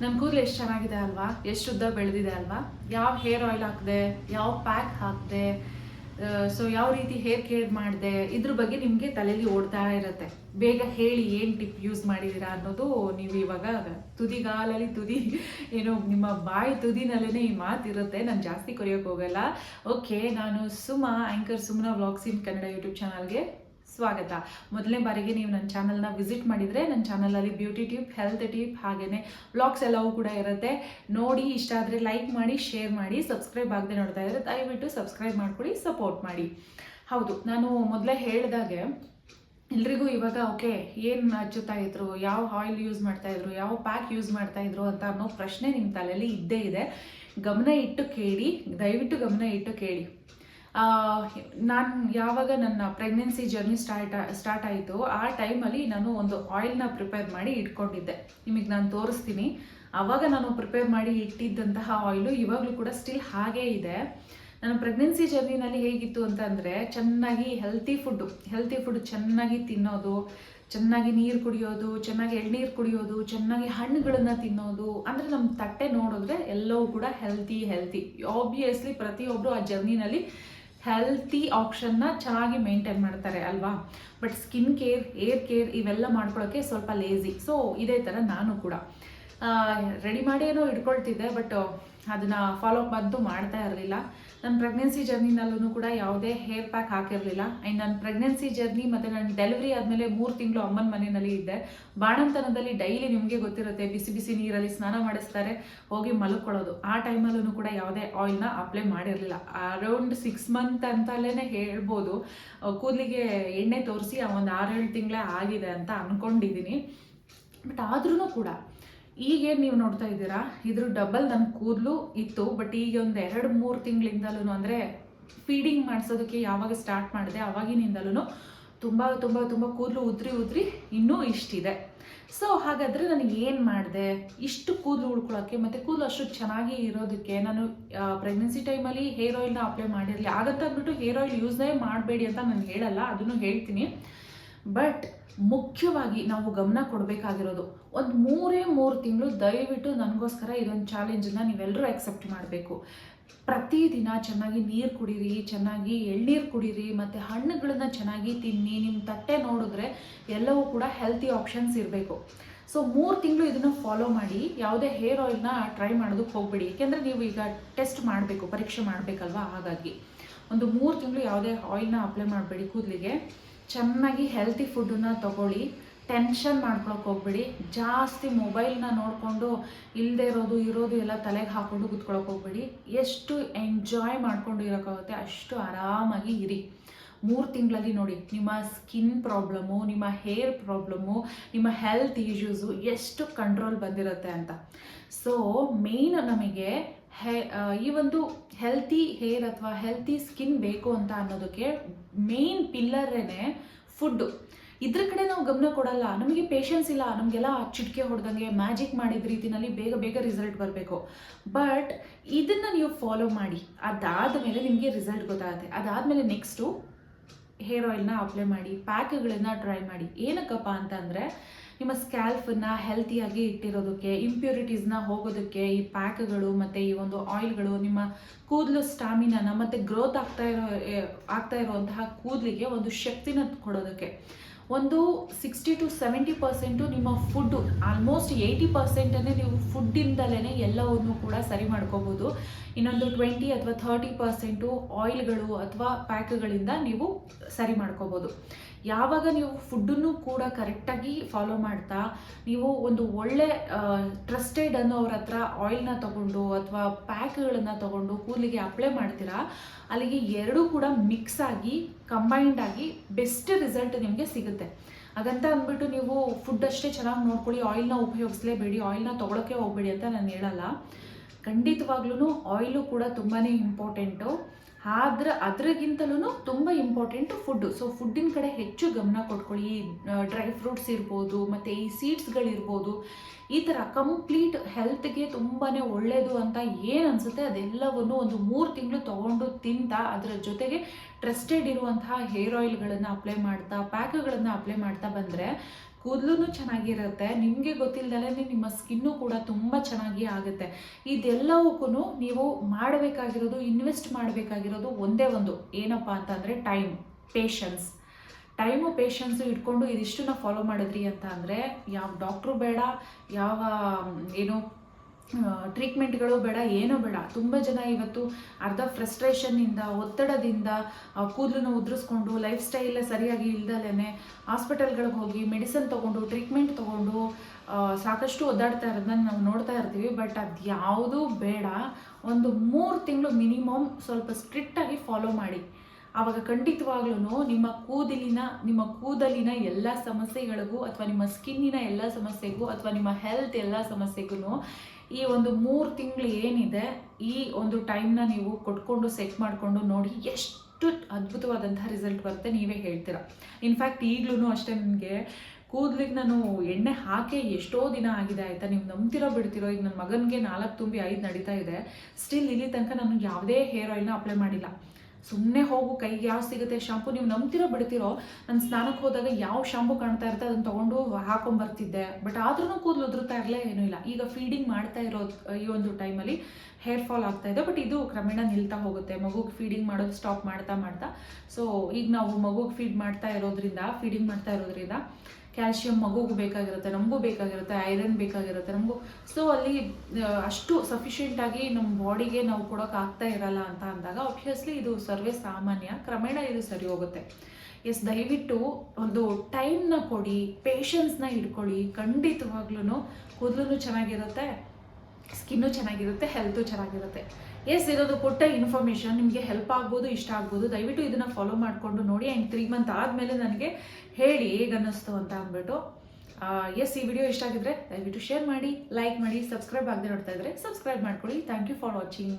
ನನ್ನ ಕೂದಲು ಎಷ್ಟು ಚೆನ್ನಾಗಿದೆ ಅಲ್ವಾ? ಎಷ್ಟು ಉದ್ದ ಬೆಳೆದಿದೆ ಅಲ್ವಾ? ಯಾವ ಹೇರ್ ಆಯಿಲ್ ಹಾಕಿದೆ, ಯಾವ ಪ್ಯಾಕ್ ಹಾಕಿದೆ ಸೊ ಯಾವ ರೀತಿ ಹೇರ್ ಕೇರ್ ಮಾಡಿದೆ, ಇದ್ರ ಬಗ್ಗೆ ನಿಮಗೆ ತಲೆಯಲ್ಲಿ ಓಡ್ತಾ ಇರುತ್ತೆ. ಬೇಗ ಹೇಳಿ ಏನು ಟಿಪ್ ಯೂಸ್ ಮಾಡಿದ್ದೀರಾ ಅನ್ನೋದು ನೀವು ಇವಾಗ ತುದಿಗಾಲಲ್ಲಿ ತುದಿ, ಏನು ನಿಮ್ಮ ಬಾಯಿ ತುದಿನಲ್ಲೇ ಈ ಮಾತಿರುತ್ತೆ ನಾನು ಜಾಸ್ತಿ ಕೊರಿಯೋಕೆ ಹೋಗಲ್ಲ. ಓಕೆ ನಾನು ಸುಮಾ ಆ್ಯಂಕರ್ ಸುಮನ ವ್ಲಾಗ್ಸ್ ಇನ್ ಕನ್ನಡ ಯೂಟ್ಯೂಬ್ ಚಾನಲ್ಗೆ ಸ್ವಾಗತ. ಮೊದಲನೇ ಬಾರಿಗೆ ನೀವು ನನ್ನ ಚಾನಲ್ನ ವಿಸಿಟ್ ಮಾಡಿದರೆ ನನ್ನ ಚಾನಲಲ್ಲಿ ಬ್ಯೂಟಿ ಟಿಪ್ ಹೆಲ್ತ್ ಟಿಪ್ ಹಾಗೆಯೇ ವ್ಲಾಗ್ಸ್ ಎಲ್ಲವೂ ಕೂಡ ಇರುತ್ತೆ. ನೋಡಿ, ಇಷ್ಟ ಆದರೆ ಲೈಕ್ ಮಾಡಿ ಶೇರ್ ಮಾಡಿ ಸಬ್ಸ್ಕ್ರೈಬ್ ಆಗದೆ ನೋಡ್ತಾ ಇದ್ರೆ ದಯವಿಟ್ಟು ಸಬ್ಸ್ಕ್ರೈಬ್ ಮಾಡ್ಕೊಳ್ಳಿ ಸಪೋರ್ಟ್ ಮಾಡಿ. ಹೌದು, ನಾನು ಮೊದಲೇ ಹೇಳಿದಾಗೆ ಎಲ್ರಿಗೂ ಇವಾಗ ಓಕೆ ಏನು ಹಚ್ಚುತ್ತಾ ಇದ್ರು, ಯಾವ ಆಯಿಲ್ ಯೂಸ್ ಮಾಡ್ತಾ ಇದ್ರು, ಯಾವ ಪ್ಯಾಕ್ ಯೂಸ್ ಮಾಡ್ತಾ ಇದ್ರು ಅಂತ ಅನ್ನೋ ಪ್ರಶ್ನೆ ನಿಮ್ಮ ತಲೆಯಲ್ಲಿ ಇದ್ದೇ ಇದೆ. ಗಮನ ಇಟ್ಟು ಕೇಳಿ, ದಯವಿಟ್ಟು ಗಮನ ಇಟ್ಟು ಕೇಳಿ. ನಾನು ಯಾವಾಗ ನನ್ನ ಪ್ರೆಗ್ನೆನ್ಸಿ ಜರ್ನಿ ಸ್ಟಾರ್ಟ್ ಸ್ಟಾರ್ಟ್ ಆಯಿತು ಆ ಟೈಮಲ್ಲಿ ನಾನು ಒಂದು ಆಯಿಲ್ನ ಪ್ರಿಪೇರ್ ಮಾಡಿ ಇಟ್ಕೊಂಡಿದ್ದೆ. ನಿಮಗೆ ನಾನು ತೋರಿಸ್ತೀನಿ. ಆವಾಗ ನಾನು ಪ್ರಿಪೇರ್ ಮಾಡಿ ಇಟ್ಟಿದ್ದಂತಹ ಆಯಿಲು ಇವಾಗಲೂ ಕೂಡ ಸ್ಟಿಲ್ ಹಾಗೇ ಇದೆ. ನನ್ನ ಪ್ರೆಗ್ನೆನ್ಸಿ ಜರ್ನಿನಲ್ಲಿ ಹೇಗಿತ್ತು ಅಂತಂದರೆ ಚೆನ್ನಾಗಿ ಹೆಲ್ತಿ ಫುಡ್ಡು ಹೆಲ್ತಿ ಫುಡ್ ಚೆನ್ನಾಗಿ ತಿನ್ನೋದು, ಚೆನ್ನಾಗಿ ನೀರು ಕುಡಿಯೋದು, ಚೆನ್ನಾಗಿ ಎಳ್ನೀರು ಕುಡಿಯೋದು, ಚೆನ್ನಾಗಿ ಹಣ್ಣುಗಳನ್ನು ತಿನ್ನೋದು, ಅಂದರೆ ನಮ್ಮ ತಟ್ಟೆ ನೋಡಿದ್ರೆ ಎಲ್ಲವೂ ಕೂಡ ಹೆಲ್ತಿ ಹೆಲ್ತಿ ಆಬ್ವಿಯಸ್ಲಿ ಪ್ರತಿಯೊಬ್ಬರು ಆ ಜರ್ನಿನಲ್ಲಿ ಹೆಲ್ತಿ ಆಪ್ಷನ್ನ ಚೆನ್ನಾಗಿ ಮೇಂಟೈನ್ ಮಾಡ್ತಾರೆ ಅಲ್ವಾ? But skin care hair care ಇವೆಲ್ಲ ಮಾಡ್ಕೊಳ್ಳೋಕ್ಕೆ ಸ್ವಲ್ಪ ಲೇಸಿ ಸೊ ಇದೇ ಥರ ನಾನು ಕೂಡ. ರೆಡಿ ಮಾಡಿ ಏನೋ ಇಟ್ಕೊಳ್ತಿದ್ದೆ ಬಟ್ ಅದನ್ನು ಫಾಲೋ ಅಪ್ ಅಂತೂ ಮಾಡ್ತಾ ಇರಲಿಲ್ಲ. ನನ್ನ ಪ್ರೆಗ್ನೆನ್ಸಿ ಜರ್ನಿನಲ್ಲೂ ಕೂಡ ಯಾವುದೇ ಹೇರ್ ಪ್ಯಾಕ್ ಹಾಕಿರಲಿಲ್ಲ. ಆ್ಯಂಡ್ ನನ್ನ ಪ್ರೆಗ್ನೆನ್ಸಿ ಜರ್ನಿ ಮತ್ತು ನನ್ನ ಡೆಲಿವರಿ ಆದಮೇಲೆ ಮೂರು ತಿಂಗಳು ಅಮ್ಮನ ಮನೆಯಲ್ಲಿ ಇದ್ದೆ. ಬಾಣಂತನದಲ್ಲಿ ಡೈಲಿ ನಿಮಗೆ ಗೊತ್ತಿರುತ್ತೆ, ಬಿಸಿ ಬಿಸಿ ನೀರಲ್ಲಿ ಸ್ನಾನ ಮಾಡಿಸ್ತಾರೆ, ಹೋಗಿ ಮಲ್ಕೊಳ್ಳೋದು. ಆ ಟೈಮಲ್ಲೂ ಕೂಡ ಯಾವುದೇ ಆಯಿಲ್ನ ಅಪ್ಲೈ ಮಾಡಿರಲಿಲ್ಲ. ಅರೌಂಡ್ ಸಿಕ್ಸ್ ಮಂತ್ ಅಂತಲೇ ಹೇಳ್ಬೋದು. ಕೂದಲಿಗೆ ಎಣ್ಣೆ ತೋರಿಸಿ ಆ ಒಂದು ಆರೇಳು ತಿಂಗಳೇ ಆಗಿದೆ ಅಂತ ಅಂದ್ಕೊಂಡಿದ್ದೀನಿ ಬಟ್ ಆದ್ರೂ ಕೂಡ ಈಗೇನು ನೀವು ನೋಡ್ತಾ ಇದ್ದೀರಾ? ಇದ್ರ ಡಬಲ್ ನನ್ನ ಕೂದಲು ಇತ್ತು ಬಟ್ ಈಗ ಒಂದು ಎರಡು, ಮೂರು ತಿಂಗಳಿಂದಲೂ ಅಂದರೆ ಫೀಡಿಂಗ್ ಮಾಡಿಸೋದಕ್ಕೆ ಯಾವಾಗ ಸ್ಟಾರ್ಟ್ ಮಾಡಿದೆ ಆವಾಗಿನಿಂದಲೂ ತುಂಬ ತುಂಬ ತುಂಬ ಕೂದಲು ಉದ್ರಿ ಉದ್ರಿ ಇನ್ನೂ ಇಷ್ಟಿದೆ. ಸೊ ಹಾಗಾದರೆ ನನಗೆ ಏನು ಮಾಡಿದೆ? ಇಷ್ಟು ಕೂದಲು ಉಳ್ಕೊಳ್ಳೋಕ್ಕೆ ಮತ್ತು ಕೂದಲು ಅಷ್ಟು ಚೆನ್ನಾಗಿ ಇರೋದಕ್ಕೆ ನಾನು ಪ್ರೆಗ್ನೆನ್ಸಿ ಟೈಮಲ್ಲಿ ಹೇರ್ ಆಯಿಲ್ನ ಅಪ್ಲೈ ಮಾಡಿರಲಿ. ಆಗತ್ತಾಗ್ಬಿಟ್ಟು ಹೇರ್ ಆಯಿಲ್ ಯೂಸ್ನೇ ಮಾಡಬೇಡಿ ಅಂತ ನಾನು ಹೇಳಲ್ಲ, ಅದನ್ನು ಹೇಳ್ತೀನಿ. ಬಟ್ ಮುಖ್ಯವಾಗಿ ನಾವು ಗಮನ ಕೊಡಬೇಕಾಗಿರೋದು. ಒಂದು ಮೂರೇ ಮೂರು ತಿಂಗಳು ದಯವಿಟ್ಟು ನನಗೋಸ್ಕರ ಇದೊಂದು ಚಾಲೆಂಜನ್ನು ನೀವೆಲ್ಲರೂ ಅಕ್ಸೆಪ್ಟ್ ಮಾಡಬೇಕು. ಪ್ರತಿದಿನ ಚೆನ್ನಾಗಿ ನೀರು ಕುಡೀರಿ, ಚೆನ್ನಾಗಿ ಎಳ್ನೀರು ಕುಡೀರಿ, ಮತ್ತು ಹಣ್ಣುಗಳನ್ನ ಚೆನ್ನಾಗಿ ತಿನ್ನಿ ನಿಮ್ಮ ತಟ್ಟೆ ನೋಡಿದ್ರೆ ಎಲ್ಲವೂ ಕೂಡ ಹೆಲ್ತಿ ಆಪ್ಷನ್ಸ್ ಇರಬೇಕು. ಸೊ ಮೂರು ತಿಂಗಳು ಇದನ್ನು ಫಾಲೋ ಮಾಡಿ, ಯಾವುದೇ ಹೇರ್ ಆಯಿಲ್ನ ಟ್ರೈ ಮಾಡೋದಕ್ಕೆ ಹೋಗಬೇಡಿ. ಏಕೆಂದರೆ ನೀವು ಈಗ ಟೆಸ್ಟ್ ಮಾಡಬೇಕು, ಪರೀಕ್ಷೆ ಮಾಡಬೇಕಲ್ವಾ? ಹಾಗಾಗಿ. ಒಂದು ಮೂರು ತಿಂಗಳು ಯಾವುದೇ ಆಯಿಲ್ನ ಅಪ್ಲೈ ಮಾಡಬೇಡಿ ಕೂದಲಿಗೆ. ಚೆನ್ನಾಗಿ ಹೆಲ್ತಿ ಫುಡ್ಡನ್ನ ತಗೊಳ್ಳಿ ಟೆನ್ಷನ್ ಮಾಡ್ಕೊಳಕ್ಕೆ ಹೋಗ್ಬೇಡಿ. ಜಾಸ್ತಿ ಮೊಬೈಲ್ನ ನೋಡಿಕೊಂಡು ಇಲ್ಲದೆ ಇರೋದು ಇರೋದು ಎಲ್ಲ ತಲೆಗೆ ಹಾಕ್ಕೊಂಡು ಕುತ್ಕೊಳಕ್ಕೆ ಹೋಗ್ಬೇಡಿ. ಎಷ್ಟು ಎಂಜಾಯ್ ಮಾಡ್ಕೊಂಡು ಇರೋಕ್ಕಾಗುತ್ತೆ ಅಷ್ಟು ಆರಾಮಾಗಿ ಇರಿ. ಮೂರು ತಿಂಗಳಲ್ಲಿ ನೋಡಿ, ನಿಮ್ಮ ಸ್ಕಿನ್ ಪ್ರಾಬ್ಲಮ್ಮು ನಿಮ್ಮ ಹೇರ್ ಪ್ರಾಬ್ಲಮ್ಮು ನಿಮ್ಮ ಹೆಲ್ತ್ ಇಶ್ಯೂಸು ಎಷ್ಟು ಕಂಟ್ರೋಲ್ ಬಂದಿರುತ್ತೆ ಅಂತ. ಸೊ ಮೇನ್ ನಮಗೆ ಹೆ ಈ ಒಂದು ಹೆಲ್ತಿ ಹೇರ್ ಅಥವಾ ಹೆಲ್ತಿ ಸ್ಕಿನ್ ಬೇಕು ಅಂತ ಅನ್ನೋದಕ್ಕೆ ಮೇನ್ ಪಿಲ್ಲರೇನೆ ಫುಡ್ಡು ಇದ್ರ ಕಡೆ ನಾವು ಗಮನ ಕೊಡಲ್ಲ. ನಮಗೆ ಪೇಷನ್ಸ್ ಇಲ್ಲ. ನಮಗೆಲ್ಲ ಚಿಟಿಕೆ ಹೊಡೆದಂಗೆ ಮ್ಯಾಜಿಕ್ ಮಾಡಿದ ರೀತಿನಲ್ಲಿ ಬೇಗ ಬೇಗ ರಿಸಲ್ಟ್ ಬರಬೇಕು. ಬಟ್ ಇದನ್ನು ನೀವು ಫಾಲೋ ಮಾಡಿ. ಅದಾದ ಮೇಲೆ ನಿಮಗೆ ರಿಸಲ್ಟ್ ಗೊತ್ತಾಗುತ್ತೆ. ಅದಾದಮೇಲೆ ನೆಕ್ಸ್ಟು ಹೇರ್ ಆಯಿಲ್ನ ಅಪ್ಲೈ ಮಾಡಿ ಪ್ಯಾಕ್ಗಳನ್ನು ಟ್ರೈ ಮಾಡಿ. ಏನಕ್ಕಪ್ಪ ಅಂತಂದರೆ ನಿಮ್ಮ ಸ್ಕ್ಯಾಲ್ಫನ್ನು ಹೆಲ್ತಿಯಾಗಿ ಇಟ್ಟಿರೋದಕ್ಕೆ ಇಂಪ್ಯೂರಿಟೀಸ್ನ ಹೋಗೋದಕ್ಕೆ, ಈ ಪ್ಯಾಕ್ಗಳು ಮತ್ತು ಈ ಒಂದು ಆಯಿಲ್ಗಳು ನಿಮ್ಮ ಕೂದಲು ಸ್ಟಾಮಿನಾನ ಮತ್ತು ಗ್ರೋತ್ ಆಗ್ತಾ ಇರೋ ಆಗ್ತಾ ಇರುವಂತಹ ಕೂದಲಿಗೆ ಒಂದು ಶಕ್ತಿನ ಕೊಡೋದಕ್ಕೆ. ಒಂದು ಸಿಕ್ಸ್ಟಿ ಟು ಸೆವೆಂಟಿ ಪರ್ಸೆಂಟು ನಿಮ್ಮ ಫುಡ್ಡು ಆಲ್ಮೋಸ್ಟ್ ಏಯ್ಟಿ ಪರ್ಸೆಂಟನ್ನೇ ನೀವು ಫುಡ್ಡಿಂದಲೇ ಎಲ್ಲವನ್ನು ಕೂಡ ಸರಿ ಮಾಡ್ಕೋಬೋದು. ಇನ್ನೊಂದು ಟ್ವೆಂಟಿ ಅಥವಾ ಥರ್ಟಿ ಪರ್ಸೆಂಟು ಆಯಿಲ್ಗಳು ಅಥವಾ ಪ್ಯಾಕ್ಗಳಿಂದ ನೀವು ಸರಿ ಮಾಡ್ಕೋಬೋದು. ಯಾವಾಗ ನೀವು ಫುಡ್ಡನ್ನು ಕೂಡ ಕರೆಕ್ಟಾಗಿ ಫಾಲೋ ಮಾಡ್ತಾ, ನೀವು ಒಂದು ಒಳ್ಳೆ ಟ್ರಸ್ಟೆಡ್ ಅನ್ನೋವ್ರ ಹತ್ರ ಆಯಿಲ್ನ ತಗೊಂಡು ಅಥವಾ ಪ್ಯಾಕ್ಗಳನ್ನು ತಗೊಂಡು ಕೂದಲಿಗೆ ಅಪ್ಲೈ ಮಾಡ್ತೀರಾ, ಅಲ್ಲಿಗೆ ಎರಡೂ ಕೂಡ ಮಿಕ್ಸ್ ಆಗಿ ಕಂಬೈನ್ಡ್ ಆಗಿ ಬೆಸ್ಟ್ ರಿಸಲ್ಟ್ ನಿಮಗೆ ಸಿಗುತ್ತೆ. ಹಾಗಂತ ಅಂದ್ಬಿಟ್ಟು ನೀವು ಫುಡ್ ಅಷ್ಟೇ ಚೆನ್ನಾಗಿ ನೋಡ್ಕೊಳ್ಳಿ ಆಯಿಲ್ನ ಉಪಯೋಗಿಸ್ಲೇಬೇಡಿ ಆಯಿಲ್ನ ತೊಗೊಳಕ್ಕೆ ಹೋಗ್ಬೇಡಿ ಅಂತ ನಾನು ಹೇಳಲ್ಲ. ಖಂಡಿತವಾಗ್ಲೂ ಆಯಿಲು ಕೂಡ ತುಂಬಾ ಇಂಪಾರ್ಟೆಂಟು ಆದ್ರೆ ಅದ್ರಗಿಂತಲೂ ತುಂಬ ಇಂಪಾರ್ಟೆಂಟ್ ಫುಡ್ಡು ಸೊ ಫುಡ್ಡಿನ ಕಡೆ ಹೆಚ್ಚು ಗಮನ ಕೊಟ್ಕೊಳ್ಳಿ. ಡ್ರೈ ಫ್ರೂಟ್ಸ್ ಇರ್ಬೋದು, ಮತ್ತು ಈ ಸೀಡ್ಸ್ಗಳಿರ್ಬೋದು ಈ ಥರ ಕಂಪ್ಲೀಟ್ ಹೆಲ್ತ್ಗೆ ತುಂಬಾ ಒಳ್ಳೆಯದು ಅಂತ ಏನು ಅನಿಸುತ್ತೆ ಅದೆಲ್ಲವನ್ನು ಒಂದು ಮೂರು ತಿಂಗಳು ತೊಗೊಂಡು ತಿಂತ ಅದರ ಜೊತೆಗೆ ಟ್ರಸ್ಟೆಡ್ ಇರುವಂತಹ ಹೇರ್ ಆಯಿಲ್ಗಳನ್ನು ಅಪ್ಲೈ ಮಾಡ್ತಾ, ಪ್ಯಾಕ್ಗಳನ್ನು ಅಪ್ಲೈ ಮಾಡ್ತಾ ಬಂದರೆ ಕೂದಲು ಚೆನ್ನಾಗಿರುತ್ತೆ, ನಿಮಗೆ ಗೊತ್ತಿಲ್ಲದಲೇ ನಿಮ್ಮ ಸ್ಕಿನ್ನು ಕೂಡ ತುಂಬ ಚೆನ್ನಾಗಿ ಆಗುತ್ತೆ. ಇದೆಲ್ಲವಕ್ಕೂ ನೀವು ಮಾಡಬೇಕಾಗಿರೋದು, ಇನ್ವೆಸ್ಟ್ ಮಾಡಬೇಕಾಗಿರೋದು ಒಂದೇ ಒಂದು. ಏನಪ್ಪ ಅಂತಂದರೆ ಟೈಮ್ ಪೇಷನ್ಸ್ ಟೈಮು ಪೇಷನ್ಸು ಇಟ್ಕೊಂಡು ಇದಿಷ್ಟನ್ನ ಫಾಲೋ ಮಾಡಿದ್ರಿ ಅಂತ ಅಂದರೆ, ಯಾವ ಡಾಕ್ಟ್ರು ಬೇಡ, ಯಾವ, ಏನು ಟ್ರೀಟ್ಮೆಂಟ್ಗಳು ಬೇಡ, ಏನೂ ಬೇಡ. ತುಂಬ ಜನ ಇವತ್ತು ಅರ್ಧ ಫ್ರಸ್ಟ್ರೇಷನ್ನಿಂದ ಒತ್ತಡದಿಂದ ಕೂದಲನ್ನು ಉದುರಿಸ್ಕೊಂಡು ಲೈಫ್ ಸ್ಟೈಲ್ ಸರಿಯಾಗಿ ಇಲ್ದಲೇ ಹಾಸ್ಪಿಟಲ್ಗಳಿಗೆ ಹೋಗಿ ಮೆಡಿಸನ್ ತೊಗೊಂಡು ಟ್ರೀಟ್ಮೆಂಟ್ ತೊಗೊಂಡು ಸಾಕಷ್ಟು ಒದ್ದಾಡ್ತಾ ಇರೋದನ್ನ ನಾವು ನೋಡ್ತಾ ಇರ್ತೀವಿ. ಬಟ್ ಅದು ಯಾವುದೂ ಬೇಡ. ಒಂದು ಮೂರು ತಿಂಗಳು ಮಿನಿಮಮ್ ಸ್ವಲ್ಪ ಸ್ಟ್ರಿಕ್ಟಾಗಿ ಫಾಲೋ ಮಾಡಿ. ಆವಾಗ ಖಂಡಿತವಾಗ್ಲೂ ನಿಮ್ಮ ಕೂದಲಿನ ನಿಮ್ಮ ಕೂದಲಿನ ಎಲ್ಲ ಸಮಸ್ಯೆಗಳಿಗೂ ಅಥವಾ ನಿಮ್ಮ ಸ್ಕಿನ್ನಿನ ಎಲ್ಲ ಸಮಸ್ಯೆಗೂ ಅಥವಾ ನಿಮ್ಮ ಹೆಲ್ತ್ ಎಲ್ಲ ಸಮಸ್ಯೆಗೂ ಈ ಒಂದು ಮೂರು ತಿಂಗಳು ಏನಿದೆ, ಈ ಒಂದು ಟೈಮ್ನ ನೀವು ಕೊಟ್ಕೊಂಡು ಸೆಟ್ ಮಾಡಿಕೊಂಡು ನೋಡಿ ಎಷ್ಟು ಅದ್ಭುತವಾದಂತಹ ರಿಸಲ್ಟ್ ಬರುತ್ತೆ ನೀವೇ ಹೇಳ್ತೀರಾ. ಇನ್ಫ್ಯಾಕ್ಟ್ ಈಗಲೂ ಅಷ್ಟೇ ನನಗೆ ಕೂದಲಿಗೆ ನಾನು ಎಣ್ಣೆ ಹಾಕಿ ಎಷ್ಟೋ ದಿನ ಆಗಿದೆ ಆಯಿತಾ, ನೀವು ನಂಬ್ತಿರೋ ಬಿಡ್ತಿರೋ, ಈಗ ನನ್ನ ಮಗನಿಗೆ ನಾಲ್ಕು ತುಂಬಿ ಐದು ನಡೀತಾ ಇದೆ ಸ್ಟಿಲ್ ಇಲ್ಲಿ ತನಕ ನಾನು ಯಾವುದೇ ಹೇರ್ ಆಯಿಲ್ನ ಅಪ್ಲೈ ಮಾಡಿಲ್ಲ. ಸುಮ್ಮನೆ ಹೋಗು, ಕೈಗೆ ಯಾವ ಸಿಗುತ್ತೆ ಶಾಂಪು ನೀವು ನಂಬ್ತಿರೋ, ಬಿಡ್ತಿರೋ, ನಾನು ಸ್ನಾನಕ್ಕೆ ಹೋದಾಗ ಯಾವ ಶಾಂಪು ಕಾಣ್ತಾ ಇರುತ್ತೆ, ಅದನ್ನು ತೊಗೊಂಡು ಹಾಕೊಂಬರ್ತಿದ್ದೆ. ಬಟ್ ಆದ್ರೂ ಕೂದಲು ಉದುರುತ್ತಾ ಇರಲೇ ಏನೂ ಇಲ್ಲ. ಈಗ ಫೀಡಿಂಗ್ ಮಾಡ್ತಾ ಇರೋ, ಈ ಒಂದು ಟೈಮಲ್ಲಿ ಹೇರ್ ಫಾಲ್ ಆಗ್ತಾ ಇದೆ. ಬಟ್ ಇದು ಕ್ರಮೇಣ ನಿಲ್ತಾ ಹೋಗುತ್ತೆ. ಮಗುಗೆ ಫೀಡಿಂಗ್ ಮಾಡೋದು ಸ್ಟಾಪ್ ಮಾಡ್ತಾ ಮಾಡ್ತಾ. ಸೊ ಈಗ ನಾವು ಮಗುಗೆ ಫೀಡ್ ಮಾಡ್ತಾ ಇರೋದ್ರಿಂದ ಫೀಡಿಂಗ್ ಮಾಡ್ತಾ ಇರೋದ್ರಿಂದ ಕ್ಯಾಲ್ಶಿಯಂ ಮಗುಗೂ ಬೇಕಾಗಿರುತ್ತೆ, ನಮಗೂ ಬೇಕಾಗಿರುತ್ತೆ ಐರನ್ ಬೇಕಾಗಿರುತ್ತೆ, ನಮಗೂ. ಸೊ ಅಲ್ಲಿ ಅಷ್ಟು ಸಫಿಷಿಯೆಂಟ್ ಆಗಿ ನಮ್ಮ ಬಾಡಿಗೆ ನಾವು ಕೊಡೋಕೆ ಆಗ್ತಾ ಇರಲ್ಲ ಅಂತ ಅಂದಾಗ ಆಬ್ವಿಯಸ್ಲಿ ಇದು ಸರ್ವೇ ಸಾಮಾನ್ಯ. ಕ್ರಮೇಣ ಇದು ಸರಿ ಹೋಗುತ್ತೆ. ಎಸ್ ದಯವಿಟ್ಟು ಒಂದು ಟೈಮ್ನ ಕೊಡಿ ಪೇಷನ್ಸ್ನ ಇಟ್ಕೊಳ್ಳಿ. ಖಂಡಿತವಾಗ್ಲೂ ಕೂದಲು ಚೆನ್ನಾಗಿರುತ್ತೆ ಸ್ಕಿನ್ನು ಚೆನ್ನಾಗಿರುತ್ತೆ ಹೆಲ್ತು ಚೆನ್ನಾಗಿರುತ್ತೆ. ಎಸ್ ಇದೊಂದು ಪುಟ್ಟ ಇನ್ಫಾರ್ಮೇಷನ್ ನಿಮಗೆ ಹೆಲ್ಪ್ ಆಗ್ಬೋದು, ಇಷ್ಟ ಆಗ್ಬೋದು. ದಯವಿಟ್ಟು ಇದನ್ನು ಫಾಲೋ ಮಾಡಿಕೊಂಡು ನೋಡಿ. ಆ್ಯಂಡ್ ತ್ರೀ ಮಂತ್ ಆದಮೇಲೆ ನನಗೆ ಹೇಳಿ ಹೇಗೆ ಅನ್ನಿಸ್ತು ಅಂತ ಅಂದ್ಬಿಟ್ಟು. ಎಸ್ ಈ ವಿಡಿಯೋ ಇಷ್ಟ ಆಗಿದ್ರೆ ದಯವಿಟ್ಟು ಶೇರ್ ಮಾಡಿ ಲೈಕ್ ಮಾಡಿ ಸಬ್ಸ್ಕ್ರೈಬ್ ಆಗದೆ ನೋಡ್ತಾ ಇದ್ರೆ ಸಬ್ಸ್ಕ್ರೈಬ್ ಮಾಡ್ಕೊಳ್ಳಿ. Thank you for watching